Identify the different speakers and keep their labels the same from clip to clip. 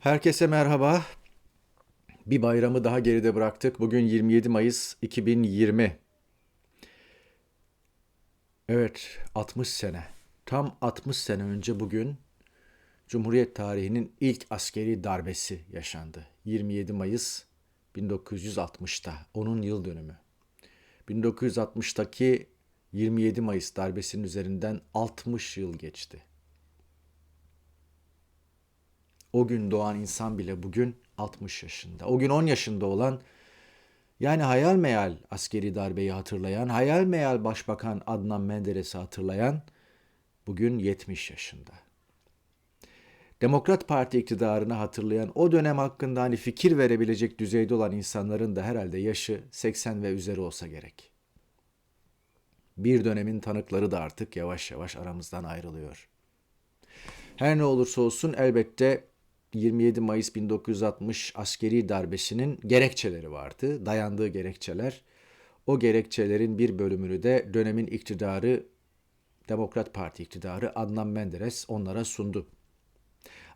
Speaker 1: Herkese merhaba. Bir bayramı daha geride bıraktık. Bugün 27 Mayıs 2020. Evet, 60 sene. Tam 60 sene önce bugün Cumhuriyet tarihinin ilk askeri darbesi yaşandı. 27 Mayıs 1960'ta, onun yıl dönümü. 1960'taki 27 Mayıs darbesinin üzerinden 60 yıl geçti. O gün doğan insan bile bugün 60 yaşında. O gün 10 yaşında olan yani hayal meyal askeri darbeyi hatırlayan, hayal meyal Başbakan Adnan Menderes'i hatırlayan bugün 70 yaşında. Demokrat Parti iktidarını hatırlayan o dönem hakkında hani fikir verebilecek düzeyde olan insanların da herhalde yaşı 80 ve üzeri olsa gerek. Bir dönemin tanıkları da artık yavaş yavaş aramızdan ayrılıyor. Her ne olursa olsun elbette 27 Mayıs 1960 askeri darbesinin gerekçeleri vardı, dayandığı gerekçeler. O gerekçelerin bir bölümünü de dönemin iktidarı, Demokrat Parti iktidarı Adnan Menderes onlara sundu.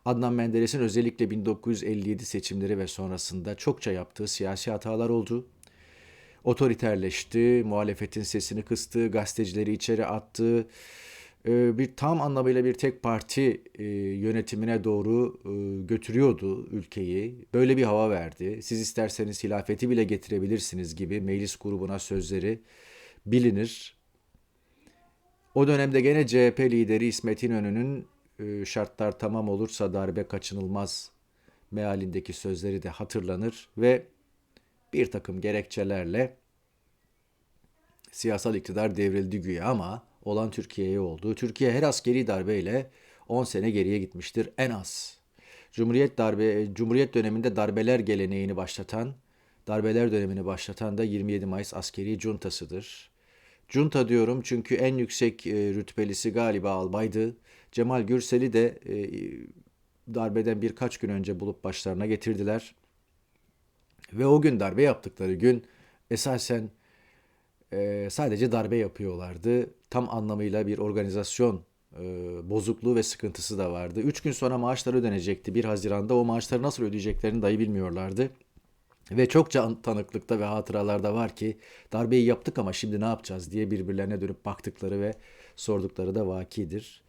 Speaker 1: Adnan Menderes'in özellikle 1957 seçimleri ve sonrasında çokça yaptığı siyasi hatalar oldu. Otoriterleşti, muhalefetin sesini kıstı, gazetecileri içeri attı, bir tam anlamıyla bir tek parti e, yönetimine doğru e, götürüyordu ülkeyi. Böyle bir hava verdi. Siz isterseniz hilafeti bile getirebilirsiniz gibi meclis grubuna sözleri bilinir. O dönemde gene CHP lideri İsmet İnönü'nün e, şartlar tamam olursa darbe kaçınılmaz mealindeki sözleri de hatırlanır ve bir takım gerekçelerle siyasal iktidar devrildi güya ama olan Türkiye'ye oldu. Türkiye her askeri darbeyle 10 sene geriye gitmiştir en az. Cumhuriyet darbe Cumhuriyet döneminde darbeler geleneğini başlatan, darbeler dönemini başlatan da 27 Mayıs askeri cuntasıdır. Junta diyorum çünkü en yüksek e, rütbelisi galiba albaydı. Cemal Gürsel'i de e, darbeden birkaç gün önce bulup başlarına getirdiler. Ve o gün darbe yaptıkları gün esasen e, sadece darbe yapıyorlardı. Tam anlamıyla bir organizasyon e, bozukluğu ve sıkıntısı da vardı. Üç gün sonra maaşları ödenecekti. 1 Haziran'da o maaşları nasıl ödeyeceklerini dahi bilmiyorlardı. Ve çokça tanıklıkta ve hatıralarda var ki darbeyi yaptık ama şimdi ne yapacağız diye birbirlerine dönüp baktıkları ve sordukları da vakidir.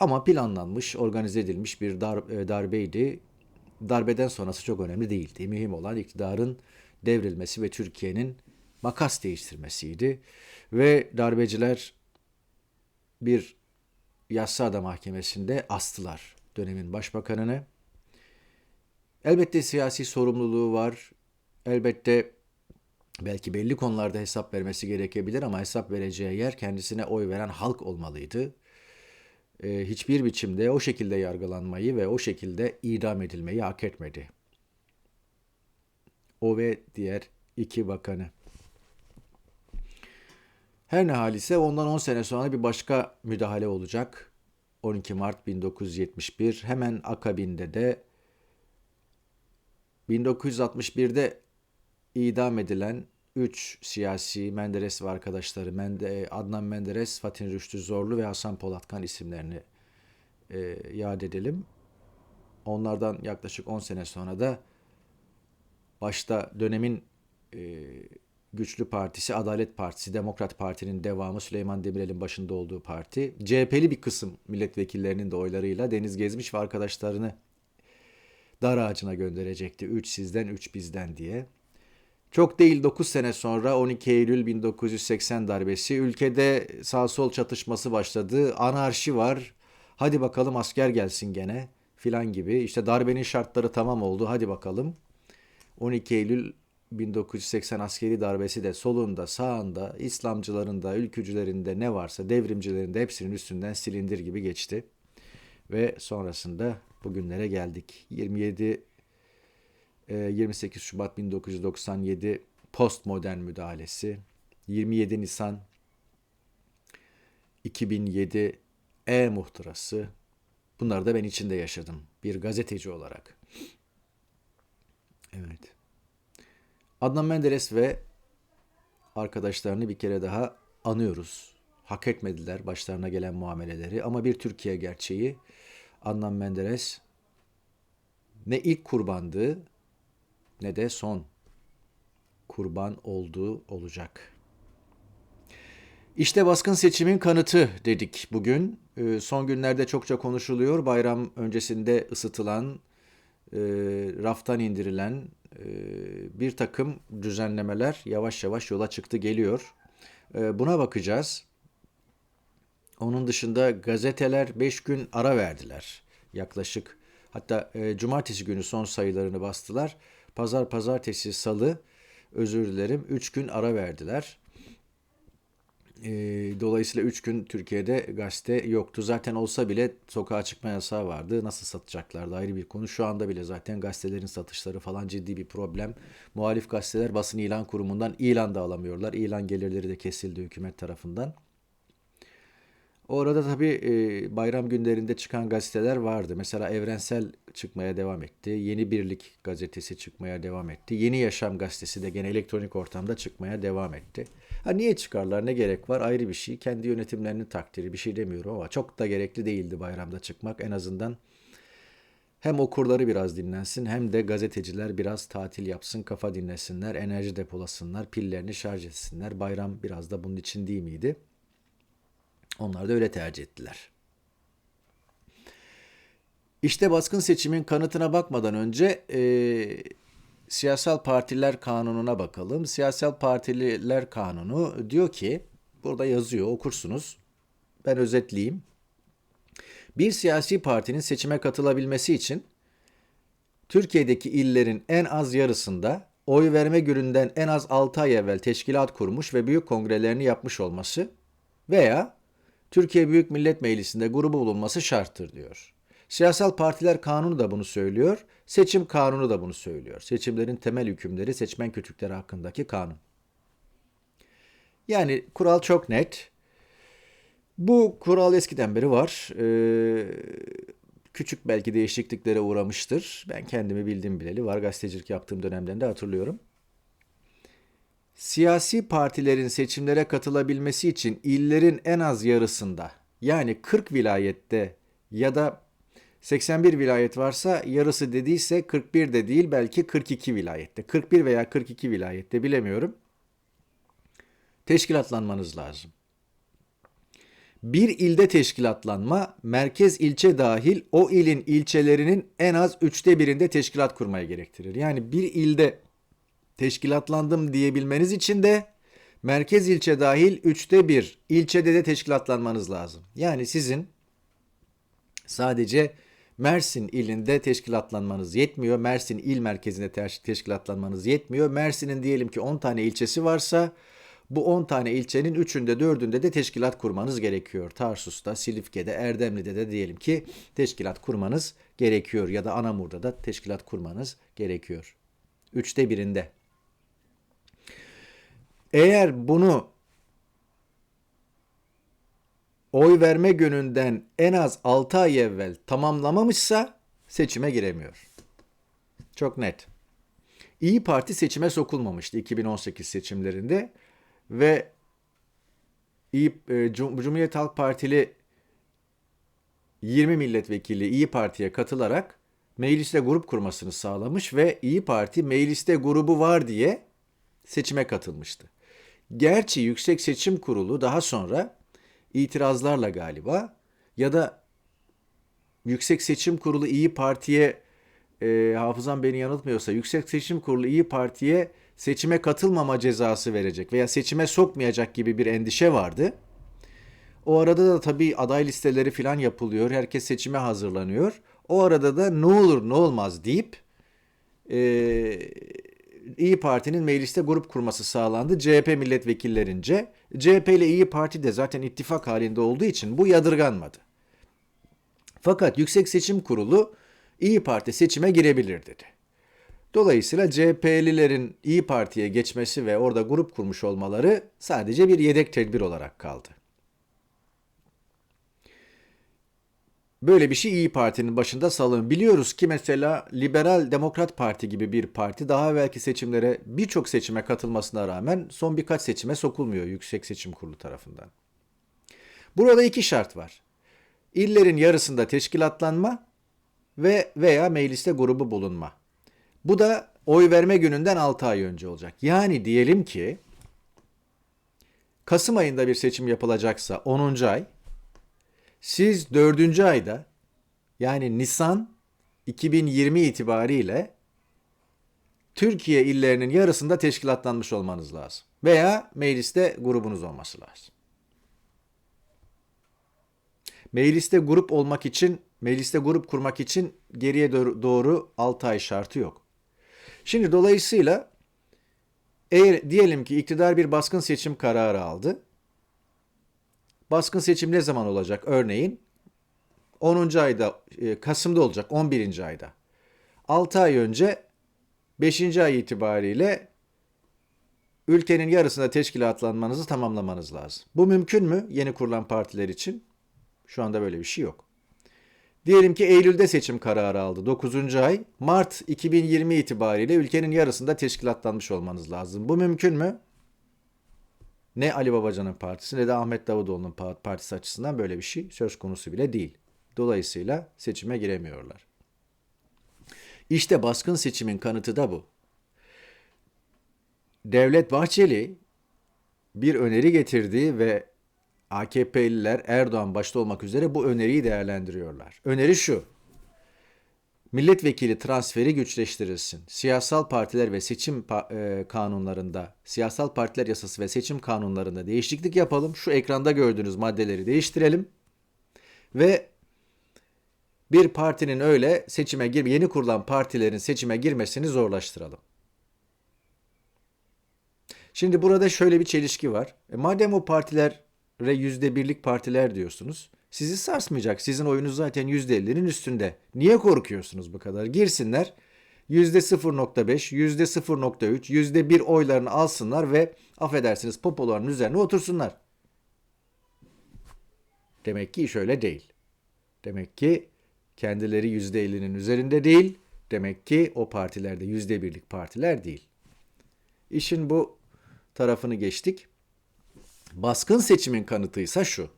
Speaker 1: Ama planlanmış, organize edilmiş bir dar, e, darbeydi. Darbeden sonrası çok önemli değildi. Mühim olan iktidarın devrilmesi ve Türkiye'nin makas değiştirmesiydi. Ve darbeciler bir Yassıada Mahkemesi'nde astılar dönemin başbakanını. Elbette siyasi sorumluluğu var. Elbette belki belli konularda hesap vermesi gerekebilir ama hesap vereceği yer kendisine oy veren halk olmalıydı. Ee, hiçbir biçimde o şekilde yargılanmayı ve o şekilde idam edilmeyi hak etmedi. O ve diğer iki bakanı. Her ne hal ise ondan 10 sene sonra bir başka müdahale olacak. 12 Mart 1971 hemen akabinde de 1961'de idam edilen 3 siyasi Menderes ve arkadaşları Adnan Menderes, Fatih Rüştü Zorlu ve Hasan Polatkan isimlerini e, yad edelim. Onlardan yaklaşık 10 sene sonra da başta dönemin e, Güçlü Partisi, Adalet Partisi, Demokrat Parti'nin devamı Süleyman Demirel'in başında olduğu parti, CHP'li bir kısım milletvekillerinin de oylarıyla Deniz Gezmiş ve arkadaşlarını dar ağacına gönderecekti. Üç sizden, üç bizden diye. Çok değil 9 sene sonra 12 Eylül 1980 darbesi ülkede sağ sol çatışması başladı. Anarşi var. Hadi bakalım asker gelsin gene filan gibi. İşte darbenin şartları tamam oldu. Hadi bakalım. 12 Eylül 1980 askeri darbesi de solunda, sağında, İslamcıların da, ülkücülerin ne varsa, devrimcilerin de hepsinin üstünden silindir gibi geçti. Ve sonrasında bugünlere geldik. 27 28 e, Şubat 1997 postmodern müdahalesi, 27 Nisan 2007 e-muhtırası. Bunları da ben içinde yaşadım bir gazeteci olarak. Evet. Adnan Menderes ve arkadaşlarını bir kere daha anıyoruz. Hak etmediler başlarına gelen muameleleri ama bir Türkiye gerçeği Adnan Menderes ne ilk kurbandı ne de son kurban olduğu olacak. İşte baskın seçimin kanıtı dedik bugün. Ee, son günlerde çokça konuşuluyor. Bayram öncesinde ısıtılan, e, raftan indirilen bir takım düzenlemeler yavaş yavaş yola çıktı geliyor. E, buna bakacağız. Onun dışında gazeteler 5 gün ara verdiler yaklaşık. Hatta e, cumartesi günü son sayılarını bastılar. Pazar, pazartesi, salı özür dilerim 3 gün ara verdiler. E, dolayısıyla 3 gün Türkiye'de gazete yoktu. Zaten olsa bile sokağa çıkma yasağı vardı. Nasıl satacaklardı ayrı bir konu. Şu anda bile zaten gazetelerin satışları falan ciddi bir problem. Muhalif gazeteler basın ilan kurumundan ilan da alamıyorlar. İlan gelirleri de kesildi hükümet tarafından. Orada tabii e, bayram günlerinde çıkan gazeteler vardı. Mesela Evrensel çıkmaya devam etti. Yeni Birlik gazetesi çıkmaya devam etti. Yeni Yaşam gazetesi de gene elektronik ortamda çıkmaya devam etti. Ha niye çıkarlar ne gerek var ayrı bir şey. Kendi yönetimlerinin takdiri bir şey demiyorum ama çok da gerekli değildi bayramda çıkmak. En azından hem okurları biraz dinlensin hem de gazeteciler biraz tatil yapsın, kafa dinlesinler, enerji depolasınlar, pillerini şarj etsinler. Bayram biraz da bunun için değil miydi? Onlar da öyle tercih ettiler. İşte baskın seçimin kanıtına bakmadan önce e, siyasal partiler kanununa bakalım. Siyasal partiler kanunu diyor ki, burada yazıyor okursunuz. Ben özetleyeyim. Bir siyasi partinin seçime katılabilmesi için Türkiye'deki illerin en az yarısında oy verme gününden en az 6 ay evvel teşkilat kurmuş ve büyük kongrelerini yapmış olması veya Türkiye Büyük Millet Meclisi'nde grubu bulunması şarttır diyor. Siyasal partiler kanunu da bunu söylüyor, seçim kanunu da bunu söylüyor. Seçimlerin temel hükümleri seçmen kütükleri hakkındaki kanun. Yani kural çok net. Bu kural eskiden beri var. Ee, küçük belki değişikliklere uğramıştır. Ben kendimi bildim bileli var. Gazetecilik yaptığım dönemden de hatırlıyorum. Siyasi partilerin seçimlere katılabilmesi için illerin en az yarısında yani 40 vilayette ya da 81 vilayet varsa yarısı dediyse 41 de değil belki 42 vilayette. 41 veya 42 vilayette bilemiyorum. Teşkilatlanmanız lazım. Bir ilde teşkilatlanma, merkez ilçe dahil o ilin ilçelerinin en az üçte birinde teşkilat kurmaya gerektirir. Yani bir ilde teşkilatlandım diyebilmeniz için de merkez ilçe dahil üçte bir ilçede de teşkilatlanmanız lazım. Yani sizin sadece Mersin ilinde teşkilatlanmanız yetmiyor. Mersin il merkezinde teşkilatlanmanız yetmiyor. Mersin'in diyelim ki 10 tane ilçesi varsa bu 10 tane ilçenin 3'ünde 4'ünde de teşkilat kurmanız gerekiyor. Tarsus'ta, Silifke'de, Erdemli'de de diyelim ki teşkilat kurmanız gerekiyor. Ya da Anamur'da da teşkilat kurmanız gerekiyor. Üçte birinde. Eğer bunu oy verme gününden en az 6 ay evvel tamamlamamışsa seçime giremiyor. Çok net. İyi Parti seçime sokulmamıştı 2018 seçimlerinde ve İyi, e, Cumhuriyet Halk Partili 20 milletvekili İyi Parti'ye katılarak mecliste grup kurmasını sağlamış ve İyi Parti mecliste grubu var diye seçime katılmıştı. Gerçi Yüksek Seçim Kurulu daha sonra itirazlarla galiba ya da Yüksek Seçim Kurulu İyi Parti'ye e, hafızam beni yanıltmıyorsa Yüksek Seçim Kurulu İyi Parti'ye seçime katılmama cezası verecek veya seçime sokmayacak gibi bir endişe vardı. O arada da tabii aday listeleri falan yapılıyor. Herkes seçime hazırlanıyor. O arada da ne olur ne olmaz deyip e, İyi Parti'nin mecliste grup kurması sağlandı CHP milletvekillerince. CHP ile İyi Parti de zaten ittifak halinde olduğu için bu yadırganmadı. Fakat Yüksek Seçim Kurulu İyi Parti seçime girebilir dedi. Dolayısıyla CHP'lilerin İyi Parti'ye geçmesi ve orada grup kurmuş olmaları sadece bir yedek tedbir olarak kaldı. Böyle bir şey İyi Parti'nin başında salın. Biliyoruz ki mesela Liberal Demokrat Parti gibi bir parti daha evvelki seçimlere birçok seçime katılmasına rağmen son birkaç seçime sokulmuyor Yüksek Seçim Kurulu tarafından. Burada iki şart var. İllerin yarısında teşkilatlanma ve veya mecliste grubu bulunma. Bu da oy verme gününden 6 ay önce olacak. Yani diyelim ki Kasım ayında bir seçim yapılacaksa 10. ay siz 4. ayda yani Nisan 2020 itibariyle Türkiye illerinin yarısında teşkilatlanmış olmanız lazım. Veya mecliste grubunuz olması lazım. Mecliste grup olmak için, mecliste grup kurmak için geriye doğru 6 ay şartı yok. Şimdi dolayısıyla eğer diyelim ki iktidar bir baskın seçim kararı aldı. Baskın seçim ne zaman olacak? Örneğin 10. ayda, e, Kasım'da olacak, 11. ayda. 6 ay önce 5. ay itibariyle ülkenin yarısında teşkilatlanmanızı tamamlamanız lazım. Bu mümkün mü yeni kurulan partiler için? Şu anda böyle bir şey yok. Diyelim ki Eylül'de seçim kararı aldı. 9. ay. Mart 2020 itibariyle ülkenin yarısında teşkilatlanmış olmanız lazım. Bu mümkün mü? Ne Ali Babacan'ın partisi ne de Ahmet Davutoğlu'nun partisi açısından böyle bir şey söz konusu bile değil. Dolayısıyla seçime giremiyorlar. İşte baskın seçimin kanıtı da bu. Devlet Bahçeli bir öneri getirdi ve AKP'liler Erdoğan başta olmak üzere bu öneriyi değerlendiriyorlar. Öneri şu. Milletvekili transferi güçleştirilsin. Siyasal partiler ve seçim e, kanunlarında, siyasal partiler yasası ve seçim kanunlarında değişiklik yapalım. Şu ekranda gördüğünüz maddeleri değiştirelim. Ve bir partinin öyle seçime gir yeni kurulan partilerin seçime girmesini zorlaştıralım. Şimdi burada şöyle bir çelişki var. E madem o partiler ve yüzde birlik partiler diyorsunuz. Sizi sarsmayacak. Sizin oyunuz zaten yüzde ellinin üstünde. Niye korkuyorsunuz bu kadar? Girsinler yüzde 0.5, yüzde 0.3, yüzde 1 oylarını alsınlar ve affedersiniz popoların üzerine otursunlar. Demek ki iş öyle değil. Demek ki kendileri yüzde ellinin üzerinde değil. Demek ki o partilerde yüzde birlik partiler değil. İşin bu tarafını geçtik. Baskın seçimin kanıtıysa şu.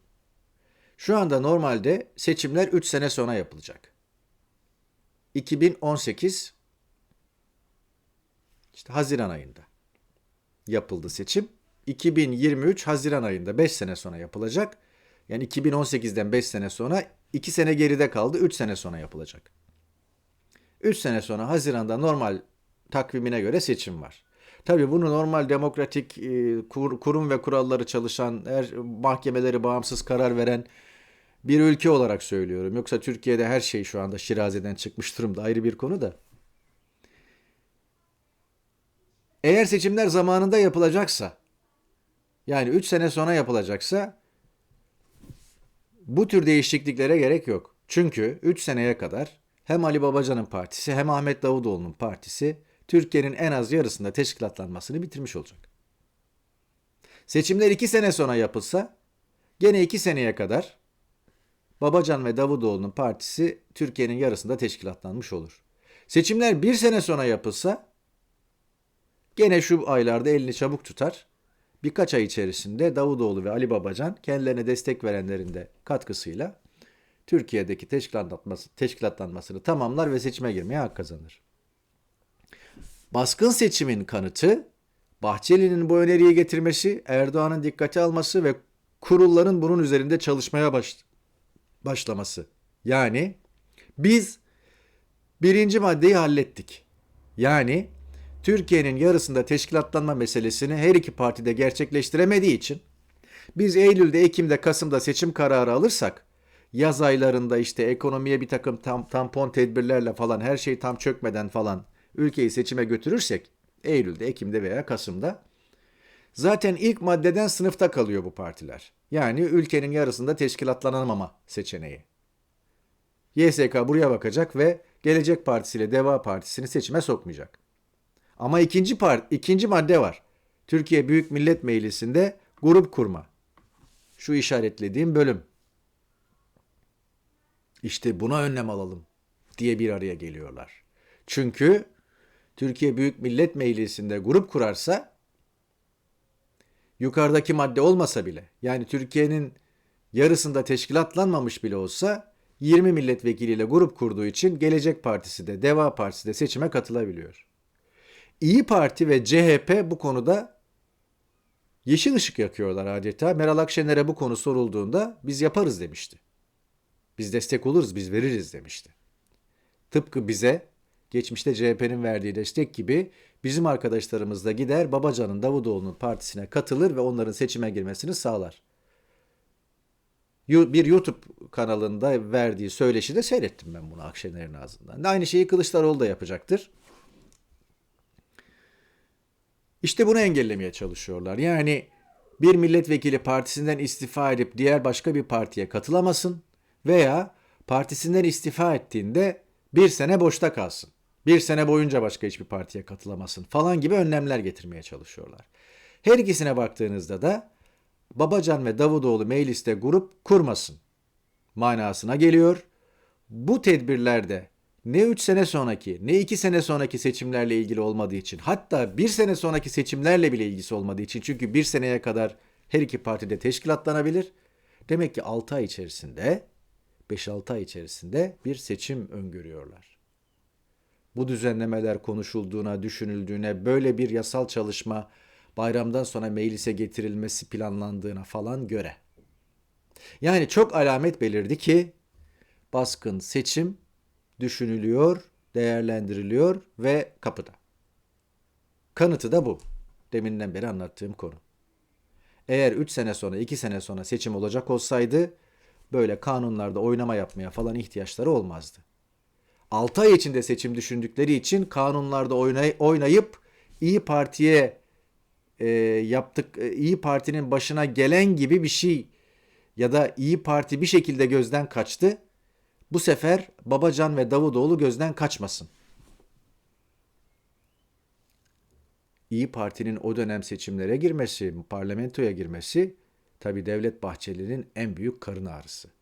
Speaker 1: Şu anda normalde seçimler 3 sene sonra yapılacak. 2018 işte Haziran ayında yapıldı seçim. 2023 Haziran ayında 5 sene sonra yapılacak. Yani 2018'den 5 sene sonra 2 sene geride kaldı 3 sene sonra yapılacak. 3 sene sonra Haziran'da normal takvimine göre seçim var. Tabii bunu normal demokratik e, kurum ve kuralları çalışan, her mahkemeleri bağımsız karar veren bir ülke olarak söylüyorum. Yoksa Türkiye'de her şey şu anda şirazeden çıkmış durumda ayrı bir konu da. Eğer seçimler zamanında yapılacaksa, yani 3 sene sonra yapılacaksa bu tür değişikliklere gerek yok. Çünkü 3 seneye kadar hem Ali Babacan'ın partisi hem Ahmet Davutoğlu'nun partisi Türkiye'nin en az yarısında teşkilatlanmasını bitirmiş olacak. Seçimler iki sene sonra yapılsa gene iki seneye kadar Babacan ve Davutoğlu'nun partisi Türkiye'nin yarısında teşkilatlanmış olur. Seçimler bir sene sonra yapılsa gene şu aylarda elini çabuk tutar. Birkaç ay içerisinde Davutoğlu ve Ali Babacan kendilerine destek verenlerin de katkısıyla Türkiye'deki teşkilatlanması, teşkilatlanmasını tamamlar ve seçime girmeye hak kazanır. Baskın seçimin kanıtı Bahçeli'nin bu öneriyi getirmesi, Erdoğan'ın dikkate alması ve kurulların bunun üzerinde çalışmaya baş, başlaması. Yani biz birinci maddeyi hallettik. Yani Türkiye'nin yarısında teşkilatlanma meselesini her iki partide gerçekleştiremediği için biz Eylül'de, Ekim'de, Kasım'da seçim kararı alırsak yaz aylarında işte ekonomiye bir takım tam, tampon tedbirlerle falan her şey tam çökmeden falan ülkeyi seçime götürürsek Eylül'de, Ekim'de veya Kasım'da zaten ilk maddeden sınıfta kalıyor bu partiler. Yani ülkenin yarısında teşkilatlanamama seçeneği. YSK buraya bakacak ve Gelecek Partisi ile Deva Partisi'ni seçime sokmayacak. Ama ikinci part, ikinci madde var. Türkiye Büyük Millet Meclisi'nde grup kurma. Şu işaretlediğim bölüm. İşte buna önlem alalım diye bir araya geliyorlar. Çünkü Türkiye Büyük Millet Meclisi'nde grup kurarsa yukarıdaki madde olmasa bile yani Türkiye'nin yarısında teşkilatlanmamış bile olsa 20 milletvekiliyle grup kurduğu için Gelecek Partisi de Deva Partisi de seçime katılabiliyor. İyi Parti ve CHP bu konuda yeşil ışık yakıyorlar adeta. Meral Akşener'e bu konu sorulduğunda biz yaparız demişti. Biz destek oluruz, biz veririz demişti. Tıpkı bize geçmişte CHP'nin verdiği destek gibi bizim arkadaşlarımız da gider Babacan'ın Davutoğlu'nun partisine katılır ve onların seçime girmesini sağlar. Bir YouTube kanalında verdiği söyleşide seyrettim ben bunu Akşener'in ağzından. Aynı şeyi Kılıçdaroğlu da yapacaktır. İşte bunu engellemeye çalışıyorlar. Yani bir milletvekili partisinden istifa edip diğer başka bir partiye katılamasın veya partisinden istifa ettiğinde bir sene boşta kalsın. Bir sene boyunca başka hiçbir partiye katılamasın falan gibi önlemler getirmeye çalışıyorlar. Her ikisine baktığınızda da Babacan ve Davutoğlu mecliste grup kurmasın manasına geliyor. Bu tedbirlerde ne 3 sene sonraki ne 2 sene sonraki seçimlerle ilgili olmadığı için hatta 1 sene sonraki seçimlerle bile ilgisi olmadığı için çünkü 1 seneye kadar her iki partide teşkilatlanabilir. Demek ki 6 ay içerisinde 5-6 ay içerisinde bir seçim öngörüyorlar. Bu düzenlemeler konuşulduğuna, düşünüldüğüne, böyle bir yasal çalışma bayramdan sonra meclise getirilmesi planlandığına falan göre. Yani çok alamet belirdi ki baskın seçim düşünülüyor, değerlendiriliyor ve kapıda. Kanıtı da bu. Deminden beri anlattığım konu. Eğer 3 sene sonra, 2 sene sonra seçim olacak olsaydı böyle kanunlarda oynama yapmaya falan ihtiyaçları olmazdı. 6 ay içinde seçim düşündükleri için kanunlarda oynay oynayıp İyi Parti'ye e, yaptık e, İyi Parti'nin başına gelen gibi bir şey ya da İyi Parti bir şekilde gözden kaçtı. Bu sefer Babacan ve Davutoğlu gözden kaçmasın. İyi Parti'nin o dönem seçimlere girmesi, parlamentoya girmesi tabi Devlet Bahçeli'nin en büyük karın ağrısı.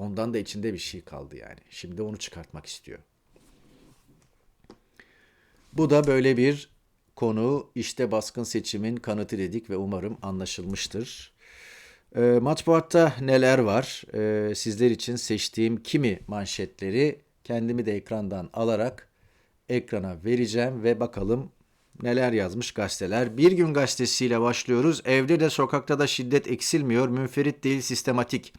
Speaker 1: Ondan da içinde bir şey kaldı yani. Şimdi onu çıkartmak istiyor. Bu da böyle bir konu. İşte baskın seçimin kanıtı dedik ve umarım anlaşılmıştır. E, matbuatta neler var? E, sizler için seçtiğim kimi manşetleri kendimi de ekrandan alarak ekrana vereceğim ve bakalım neler yazmış gazeteler. Bir gün gazetesiyle başlıyoruz. Evde de sokakta da şiddet eksilmiyor. Münferit değil sistematik.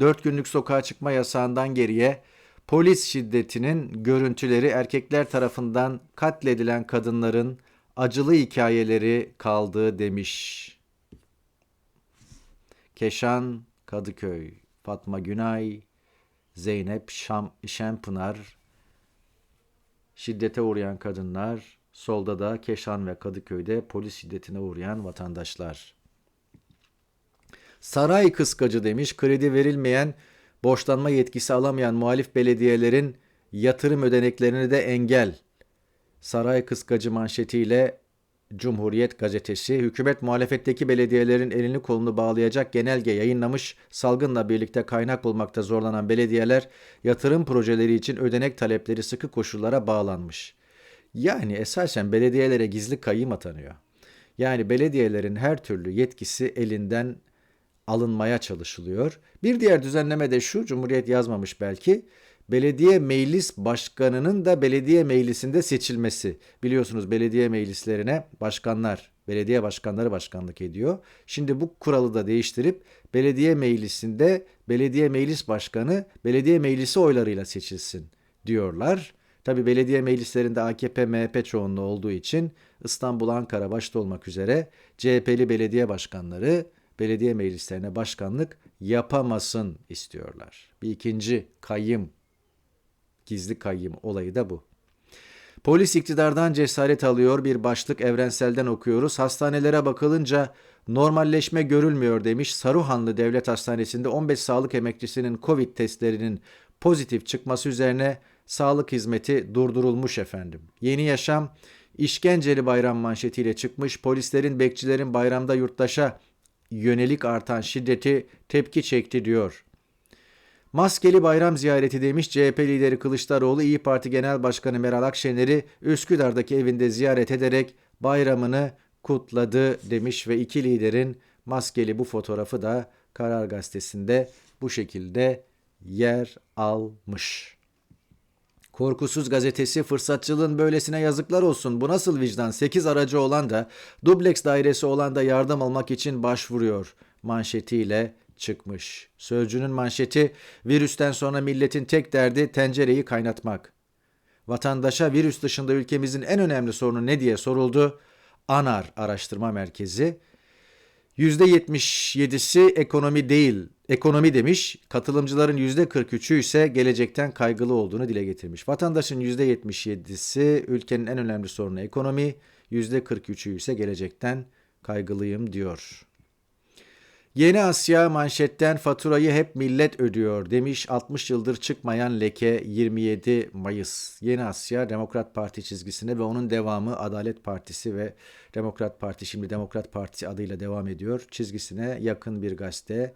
Speaker 1: Dört günlük sokağa çıkma yasağından geriye polis şiddetinin görüntüleri erkekler tarafından katledilen kadınların acılı hikayeleri kaldı demiş. Keşan Kadıköy, Fatma Günay, Zeynep Şam, Şempınar, şiddete uğrayan kadınlar, solda da Keşan ve Kadıköy'de polis şiddetine uğrayan vatandaşlar. Saray kıskacı demiş, kredi verilmeyen, borçlanma yetkisi alamayan muhalif belediyelerin yatırım ödeneklerine de engel. Saray kıskacı manşetiyle Cumhuriyet gazetesi hükümet muhalefetteki belediyelerin elini kolunu bağlayacak genelge yayınlamış. Salgınla birlikte kaynak bulmakta zorlanan belediyeler yatırım projeleri için ödenek talepleri sıkı koşullara bağlanmış. Yani esasen belediyelere gizli kayyım atanıyor. Yani belediyelerin her türlü yetkisi elinden alınmaya çalışılıyor. Bir diğer düzenleme de şu, Cumhuriyet yazmamış belki belediye meclis başkanının da belediye meclisinde seçilmesi. Biliyorsunuz belediye meclislerine başkanlar, belediye başkanları başkanlık ediyor. Şimdi bu kuralı da değiştirip belediye meclisinde belediye meclis başkanı belediye meclisi oylarıyla seçilsin diyorlar. Tabi belediye meclislerinde AKP, MHP çoğunluğu olduğu için İstanbul, Ankara başta olmak üzere CHP'li belediye başkanları belediye meclislerine başkanlık yapamasın istiyorlar. Bir ikinci kayyım Gizli kayyım olayı da bu. Polis iktidardan cesaret alıyor bir başlık evrenselden okuyoruz. Hastanelere bakılınca normalleşme görülmüyor demiş. Saruhanlı Devlet Hastanesi'nde 15 sağlık emekçisinin Covid testlerinin pozitif çıkması üzerine sağlık hizmeti durdurulmuş efendim. Yeni Yaşam işkenceli bayram manşetiyle çıkmış. Polislerin bekçilerin bayramda yurttaşa yönelik artan şiddeti tepki çekti diyor. Maskeli bayram ziyareti demiş CHP lideri Kılıçdaroğlu İyi Parti Genel Başkanı Meral Akşener'i Üsküdar'daki evinde ziyaret ederek bayramını kutladı demiş ve iki liderin maskeli bu fotoğrafı da Karar Gazetesi'nde bu şekilde yer almış. Korkusuz gazetesi fırsatçılığın böylesine yazıklar olsun. Bu nasıl vicdan? 8 aracı olan da dubleks dairesi olan da yardım almak için başvuruyor. Manşetiyle çıkmış. Sözcünün manşeti virüsten sonra milletin tek derdi tencereyi kaynatmak. Vatandaşa virüs dışında ülkemizin en önemli sorunu ne diye soruldu. ANAR Araştırma Merkezi %77'si ekonomi değil, ekonomi demiş. Katılımcıların %43'ü ise gelecekten kaygılı olduğunu dile getirmiş. Vatandaşın %77'si ülkenin en önemli sorunu ekonomi, %43'ü ise gelecekten kaygılıyım diyor. Yeni Asya manşetten faturayı hep millet ödüyor demiş 60 yıldır çıkmayan leke 27 Mayıs. Yeni Asya Demokrat Parti çizgisine ve onun devamı Adalet Partisi ve Demokrat Parti şimdi Demokrat Partisi adıyla devam ediyor. Çizgisine yakın bir gazete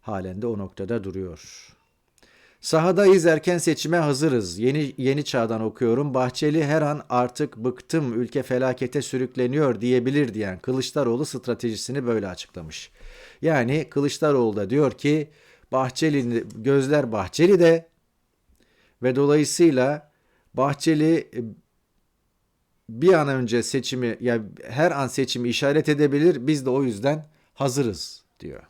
Speaker 1: halen de o noktada duruyor. Sahadayız erken seçime hazırız. Yeni yeni çağdan okuyorum. Bahçeli her an artık bıktım ülke felakete sürükleniyor diyebilir diyen Kılıçdaroğlu stratejisini böyle açıklamış. Yani Kılıçdaroğlu da diyor ki Bahçeli gözler Bahçeli'de ve dolayısıyla Bahçeli e, bir an önce seçimi ya yani her an seçimi işaret edebilir. Biz de o yüzden hazırız diyor.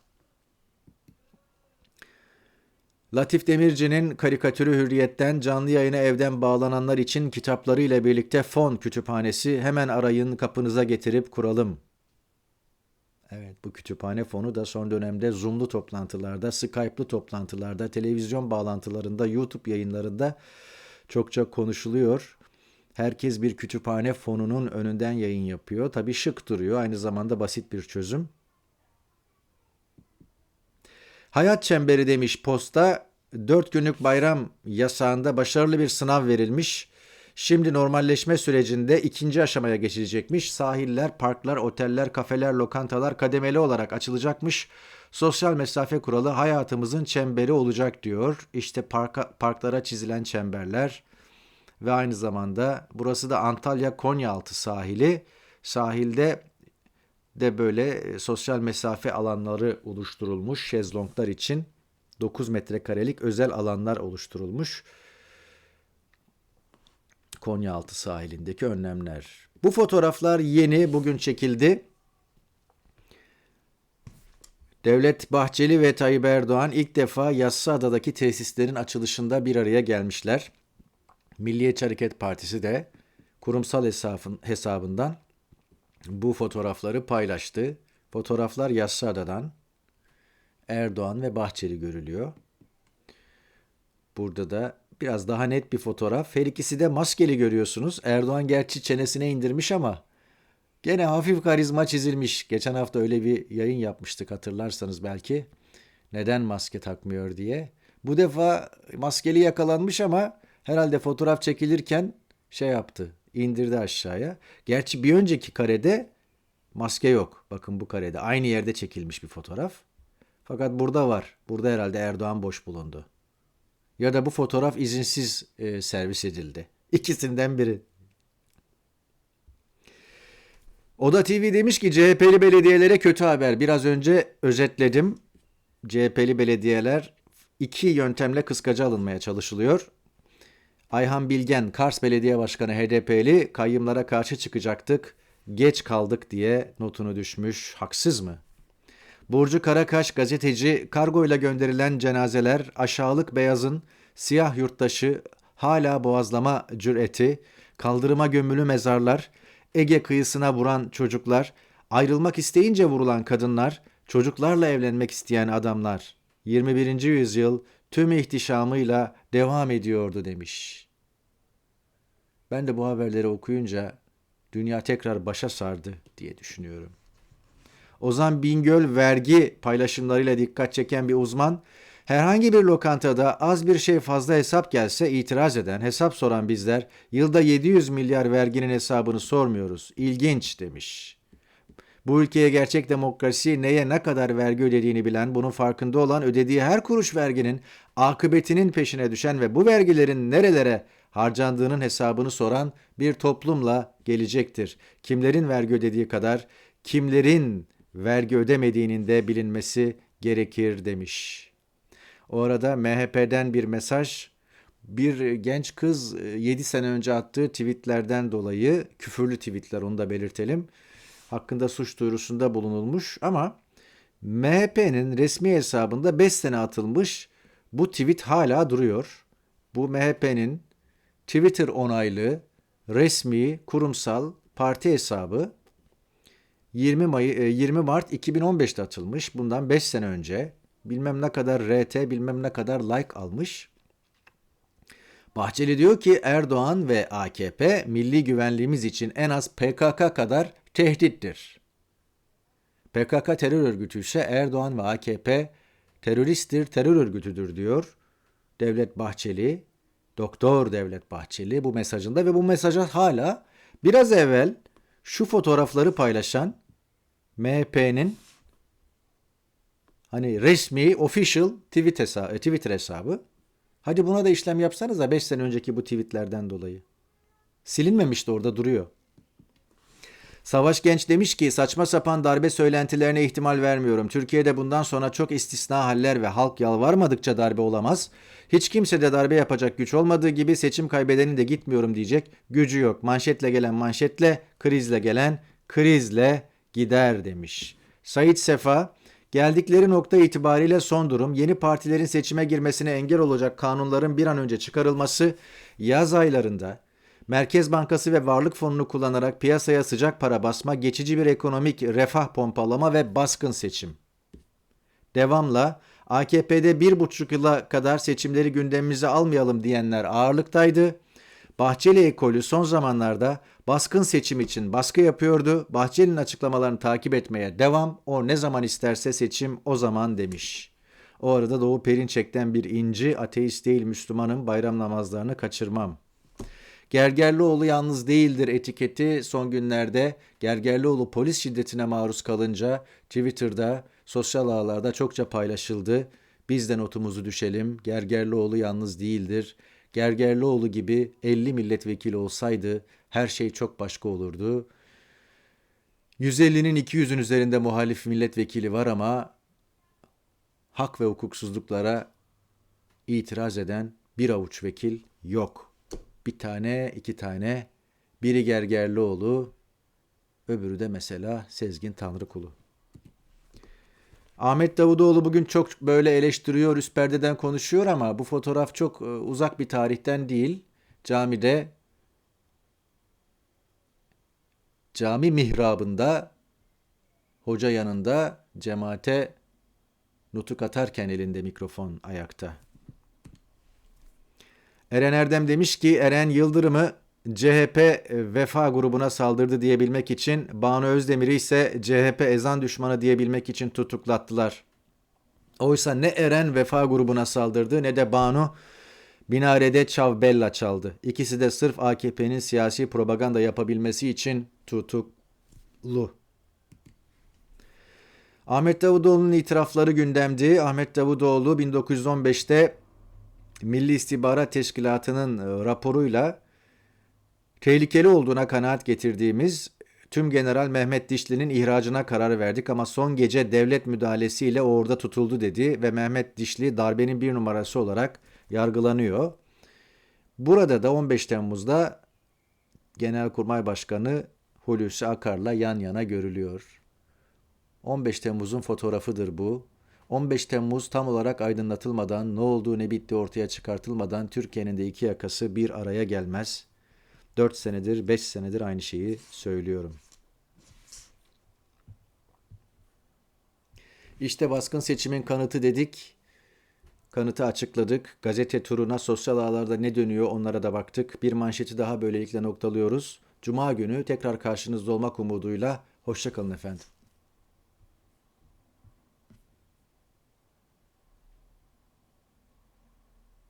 Speaker 1: Latif Demirci'nin karikatürü Hürriyet'ten canlı yayına evden bağlananlar için kitaplarıyla birlikte fon kütüphanesi hemen arayın kapınıza getirip kuralım. Evet bu kütüphane fonu da son dönemde Zoom'lu toplantılarda, Skype'lı toplantılarda, televizyon bağlantılarında, YouTube yayınlarında çokça konuşuluyor. Herkes bir kütüphane fonunun önünden yayın yapıyor. Tabii şık duruyor. Aynı zamanda basit bir çözüm. Hayat çemberi demiş posta. 4 günlük bayram yasağında başarılı bir sınav verilmiş. Şimdi normalleşme sürecinde ikinci aşamaya geçilecekmiş. Sahiller, parklar, oteller, kafeler, lokantalar kademeli olarak açılacakmış. Sosyal mesafe kuralı hayatımızın çemberi olacak diyor. İşte parka, parklara çizilen çemberler ve aynı zamanda burası da Antalya Konyaaltı sahili. Sahilde de böyle e, sosyal mesafe alanları oluşturulmuş şezlonglar için 9 metrekarelik özel alanlar oluşturulmuş. Konyaaltı sahilindeki önlemler. Bu fotoğraflar yeni bugün çekildi. Devlet Bahçeli ve Tayyip Erdoğan ilk defa Yassıada'daki tesislerin açılışında bir araya gelmişler. Milliyetçi Hareket Partisi de kurumsal hesabın, hesabından bu fotoğrafları paylaştı. Fotoğraflar Yassıada'dan Erdoğan ve Bahçeli görülüyor. Burada da biraz daha net bir fotoğraf. Her ikisi de maskeli görüyorsunuz. Erdoğan gerçi çenesine indirmiş ama gene hafif karizma çizilmiş. Geçen hafta öyle bir yayın yapmıştık hatırlarsanız belki. Neden maske takmıyor diye. Bu defa maskeli yakalanmış ama herhalde fotoğraf çekilirken şey yaptı indirdi aşağıya. Gerçi bir önceki karede maske yok. Bakın bu karede aynı yerde çekilmiş bir fotoğraf. Fakat burada var. Burada herhalde Erdoğan boş bulundu. Ya da bu fotoğraf izinsiz e, servis edildi. İkisinden biri. Oda TV demiş ki CHP'li belediyelere kötü haber. Biraz önce özetledim. CHP'li belediyeler iki yöntemle kıskaca alınmaya çalışılıyor. Ayhan Bilgen, Kars Belediye Başkanı HDP'li kayyımlara karşı çıkacaktık, geç kaldık diye notunu düşmüş. Haksız mı? Burcu Karakaş gazeteci kargoyla gönderilen cenazeler aşağılık beyazın siyah yurttaşı hala boğazlama cüreti, kaldırıma gömülü mezarlar, Ege kıyısına vuran çocuklar, ayrılmak isteyince vurulan kadınlar, çocuklarla evlenmek isteyen adamlar. 21. yüzyıl tüm ihtişamıyla devam ediyordu demiş. Ben de bu haberleri okuyunca dünya tekrar başa sardı diye düşünüyorum. Ozan Bingöl vergi paylaşımlarıyla dikkat çeken bir uzman, herhangi bir lokantada az bir şey fazla hesap gelse itiraz eden, hesap soran bizler yılda 700 milyar verginin hesabını sormuyoruz. İlginç demiş. Bu ülkeye gerçek demokrasi neye ne kadar vergi ödediğini bilen, bunun farkında olan, ödediği her kuruş verginin akıbetinin peşine düşen ve bu vergilerin nerelere harcandığının hesabını soran bir toplumla gelecektir. Kimlerin vergi ödediği kadar kimlerin vergi ödemediğinin de bilinmesi gerekir demiş. O arada MHP'den bir mesaj bir genç kız 7 sene önce attığı tweetlerden dolayı küfürlü tweetler onu da belirtelim. Hakkında suç duyurusunda bulunulmuş ama MHP'nin resmi hesabında 5 sene atılmış bu tweet hala duruyor. Bu MHP'nin Twitter onaylı resmi kurumsal parti hesabı 20 Mayı 20 Mart 2015'te atılmış. Bundan 5 sene önce bilmem ne kadar RT bilmem ne kadar like almış. Bahçeli diyor ki Erdoğan ve AKP milli güvenliğimiz için en az PKK kadar tehdittir. PKK terör örgütü ise Erdoğan ve AKP teröristtir, terör örgütüdür diyor. Devlet Bahçeli, Doktor Devlet Bahçeli bu mesajında ve bu mesaja hala biraz evvel şu fotoğrafları paylaşan MHP'nin hani resmi official tweet hesabı, Twitter hesabı. Hadi buna da işlem yapsanız da 5 sene önceki bu tweetlerden dolayı. Silinmemiş de orada duruyor. Savaş Genç demiş ki saçma sapan darbe söylentilerine ihtimal vermiyorum. Türkiye'de bundan sonra çok istisna haller ve halk yalvarmadıkça darbe olamaz. Hiç kimse de darbe yapacak güç olmadığı gibi seçim kaybedenin de gitmiyorum diyecek gücü yok. Manşetle gelen manşetle, krizle gelen krizle gider demiş. Sait Sefa Geldikleri nokta itibariyle son durum yeni partilerin seçime girmesine engel olacak kanunların bir an önce çıkarılması, yaz aylarında Merkez Bankası ve Varlık Fonu'nu kullanarak piyasaya sıcak para basma, geçici bir ekonomik refah pompalama ve baskın seçim. Devamla AKP'de bir buçuk yıla kadar seçimleri gündemimize almayalım diyenler ağırlıktaydı. Bahçeli ekolü son zamanlarda baskın seçim için baskı yapıyordu. Bahçeli'nin açıklamalarını takip etmeye devam. O ne zaman isterse seçim o zaman demiş. O arada Doğu Perinçek'ten bir inci, ateist değil Müslümanım, bayram namazlarını kaçırmam. Gergerlioğlu yalnız değildir etiketi son günlerde Gergerlioğlu polis şiddetine maruz kalınca Twitter'da, sosyal ağlarda çokça paylaşıldı. Biz de notumuzu düşelim. Gergerlioğlu yalnız değildir. Gergerlioğlu gibi 50 milletvekili olsaydı her şey çok başka olurdu. 150'nin 200'ün üzerinde muhalif milletvekili var ama hak ve hukuksuzluklara itiraz eden bir avuç vekil yok. Bir tane, iki tane, biri Gergerlioğlu, öbürü de mesela Sezgin Tanrıkulu. Ahmet Davutoğlu bugün çok böyle eleştiriyor, üst perdeden konuşuyor ama bu fotoğraf çok e, uzak bir tarihten değil. Camide cami mihrabında hoca yanında cemaate nutuk atarken elinde mikrofon ayakta. Eren Erdem demiş ki Eren Yıldırım'ı CHP Vefa grubuna saldırdı diyebilmek için Banu Özdemir'i ise CHP ezan düşmanı diyebilmek için tutuklattılar. Oysa ne Eren Vefa grubuna saldırdı ne de Banu Minare'de Çavbella çaldı. İkisi de sırf AKP'nin siyasi propaganda yapabilmesi için tutuklu. Ahmet Davutoğlu'nun itirafları gündemdi. Ahmet Davutoğlu 1915'te Milli İstihbarat Teşkilatı'nın e, raporuyla tehlikeli olduğuna kanaat getirdiğimiz tüm General Mehmet Dişli'nin ihracına karar verdik ama son gece devlet müdahalesiyle orada tutuldu dedi ve Mehmet Dişli darbenin bir numarası olarak yargılanıyor. Burada da 15 Temmuz'da Genelkurmay Başkanı Hulusi Akar'la yan yana görülüyor. 15 Temmuz'un fotoğrafıdır bu. 15 Temmuz tam olarak aydınlatılmadan, ne olduğu ne bitti ortaya çıkartılmadan Türkiye'nin de iki yakası bir araya gelmez. 4 senedir, 5 senedir aynı şeyi söylüyorum. İşte baskın seçimin kanıtı dedik. Kanıtı açıkladık. Gazete turuna sosyal ağlarda ne dönüyor onlara da baktık. Bir manşeti daha böylelikle noktalıyoruz. Cuma günü tekrar karşınızda olmak umuduyla. Hoşçakalın efendim.